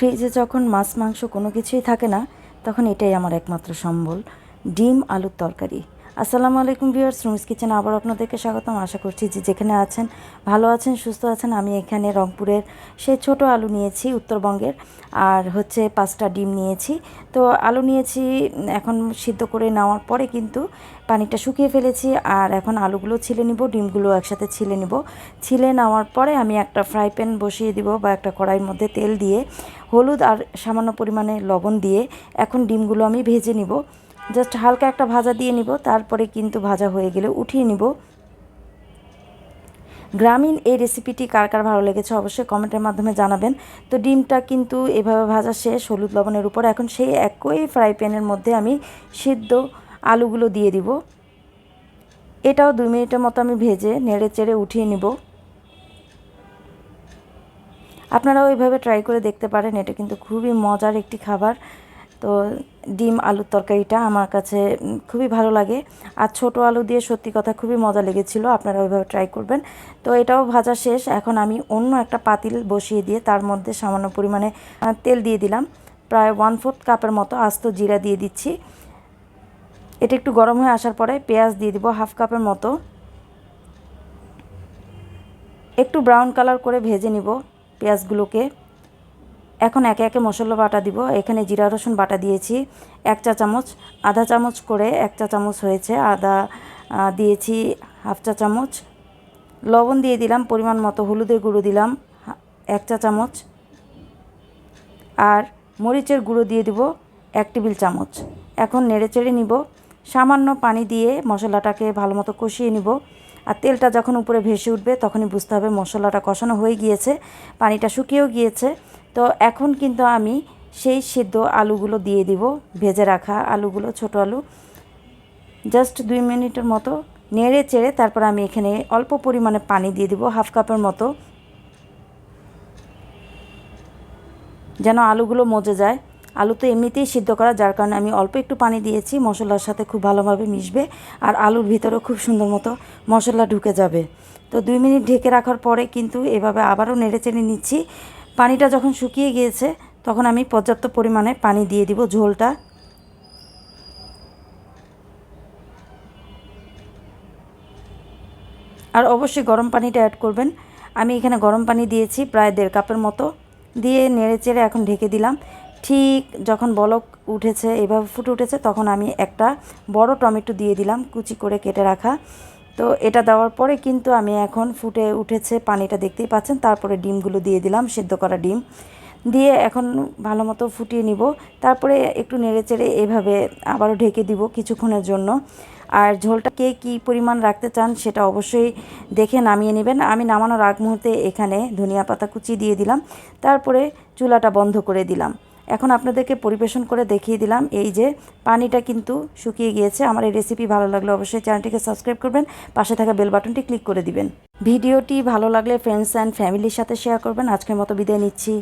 ফ্রিজে যখন মাছ, মাংস কোনো কিছুই থাকে না, তখন এটাই আমার একমাত্র সম্বল। ডিম, আলুর তরকারি। আসসালামু আলাইকুম ভিউয়ার্স, রুমিস কিচেন আবার আপনাদেরকে স্বাগতম। আশা করছি যে যেখানে আছেন ভালো আছেন, সুস্থ আছেন। আমি এখানে রংপুরের সেই ছোট আলু নিয়েছি উত্তরবঙ্গের, আর হচ্ছে পাঁচটা ডিম নিয়েছি। তো আলু নিয়েছি এখন সিদ্ধ করে নেওয়ার পরে কিন্তু পানিটা শুকিয়ে ফেলেছি, আর এখন আলুগুলো ছিলে নিব, ডিমগুলো একসাথে ছিলে নিব। ছিলে নেওয়ার পরে আমি একটা ফ্রাই প্যান বসিয়ে দিব বা একটা কড়াইয়ের মধ্যে তেল দিয়ে, হলুদ আর সামান্য পরিমাণে লবণ দিয়ে এখন ডিমগুলো আমি ভেজে নিব। জাস্ট হালকা একটা ভাজা দিয়ে নিব, তারপরে কিন্তু ভাজা হয়ে গেলে উঠিয়ে নিব। গ্রামীণ এই রেসিপিটি কার কার ভালো লেগেছে অবশ্যই কমেন্টের মাধ্যমে জানাবেন। তো ডিমটা কিন্তু এভাবে ভাজা শেষ, হলুদ লবণের উপর। এখন সেই একই ফ্রাই প্যানের মধ্যে আমি সিদ্ধ আলুগুলো দিয়ে দিব। এটাও দুই মিনিটের মতো আমি ভেজে নেড়ে চেড়ে উঠিয়ে নিব। আপনারাও এইভাবে ট্রাই করে দেখতে পারেন, এটা কিন্তু খুবই মজার একটি খাবার। তো ডিম আলুর তরকারিটা আমার কাছে খুবই ভালো লাগে। আর ছোট আলু দিয়ে সত্যি কথা খুবই মজা লেগেছিল, আপনারা ওইভাবে ট্রাই করবেন। তো এটাও ভাজা শেষ, এখন আমি অন্য একটা পাতিল বসিয়ে দিয়ে তার মধ্যে সামান্য পরিমাণে তেল দিয়ে দিলাম। প্রায় ওয়ান ফোর্থ কাপের মতো আস্ত জিরা দিয়ে দিচ্ছি। এটা একটু গরম হয়ে আসার পরে পেঁয়াজ দিয়ে দিব হাফ কাপের মতো। একটু ব্রাউন কালার করে ভেজে নিব পেঁয়াজগুলোকে। এখন একে একে মশলা বাটা দিব। এখানে জিরা, রসুন বাটা দিয়েছি, এক চা চামচ, আধা চামচ করে এক চা চামচ হয়েছে, আদা দিয়েছি হাফ চা চামচ, লবণ দিয়ে দিলাম, পরিমাণ মতো হলুদের গুঁড়ো দিলাম এক চা চামচ, আর মরিচের গুঁড়ো দিয়ে দিব এক টেবিল চামচ। এখন নেড়ে চেড়ে নিব, সামান্য পানি দিয়ে মশলাটাকে ভালো মতো কষিয়ে নিব, আর তেলটা যখন উপরে ভেসে উঠবে তখনই বুঝতে হবে মশলাটা কষানো হয়ে গিয়েছে, পানিটা শুকিয়েও গিয়েছে। তো এখন কিন্তু আমি সেই সিদ্ধ আলুগুলো দিয়ে দিব, ভেজে রাখা আলুগুলো, ছোট আলু। জাস্ট দুই মিনিটের মতো নেড়ে চেড়ে তারপর আমি এখানে অল্প পরিমাণে পানি দিয়ে দিব, হাফ কাপের মতো। যেন আলুগুলো মজে যায়। আলু তো এমনিতেই সিদ্ধ করা, যার কারণে আমি অল্প একটু পানি দিয়েছি, মশলার সাথে খুব ভালোভাবে মিশবে আর আলুর ভিতরেও খুব সুন্দর মতো মশলা ঢুকে যাবে। তো দুই মিনিট ঢেকে রাখার পরে কিন্তু এভাবে আবারও নেড়ে চেড়ে নিচ্ছি। পানিটা যখন শুকিয়ে গিয়েছে, তখন আমি পর্যাপ্ত পরিমাণে পানি দিয়ে দিব ঝোলটা। আর অবশ্যই গরম পানিটা অ্যাড করবেন। আমি এখানে গরম পানি দিয়েছি প্রায় দেড় কাপের মতো। দিয়ে নেড়ে চেড়ে এখন ঢেকে দিলাম। ঠিক যখন বলক উঠেছে, এভাবে ফুটে উঠেছে, তখন আমি একটা বড় টমেটো দিয়ে দিলাম কুচি করে কেটে রাখা। তো এটা দেওয়ার পরে কিন্তু আমি এখন ফুটে উঠেছে পানিটা দেখতেই পাচ্ছেন। তারপরে ডিমগুলো দিয়ে দিলাম, সেদ্ধ করা ডিম। দিয়ে এখন ভালো মতো ফুটিয়ে নিব। তারপরে একটু নেড়ে চেড়ে এভাবে আবারও ঢেকে দিব কিছুক্ষণের জন্য। আর ঝোলটা কে কী পরিমাণ রাখতে চান সেটা অবশ্যই দেখে নামিয়ে নেবেন। আমি নামানোর আগ মুহূর্তে এখানে ধনিয়া পাতা কুচি দিয়ে দিলাম। তারপরে চুলাটা বন্ধ করে দিলাম। এখন আপনাদেরকে পরিবেশন করে দেখিয়ে দিলাম এই যে পানিটা কিন্তু শুকিয়ে গিয়েছে। আমার এই রেসিপি ভালো লাগলে অবশ্যই চ্যানেলটিকে সাবস্ক্রাইব করবেন, পাশে থাকা বেল বাটনটি ক্লিক করে দিবেন। ভিডিওটি ভালো লাগলে ফ্রেন্ডস অ্যান্ড ফ্যামিলির সাথে শেয়ার করবেন। আজকের মতো বিদায় নিচ্ছি।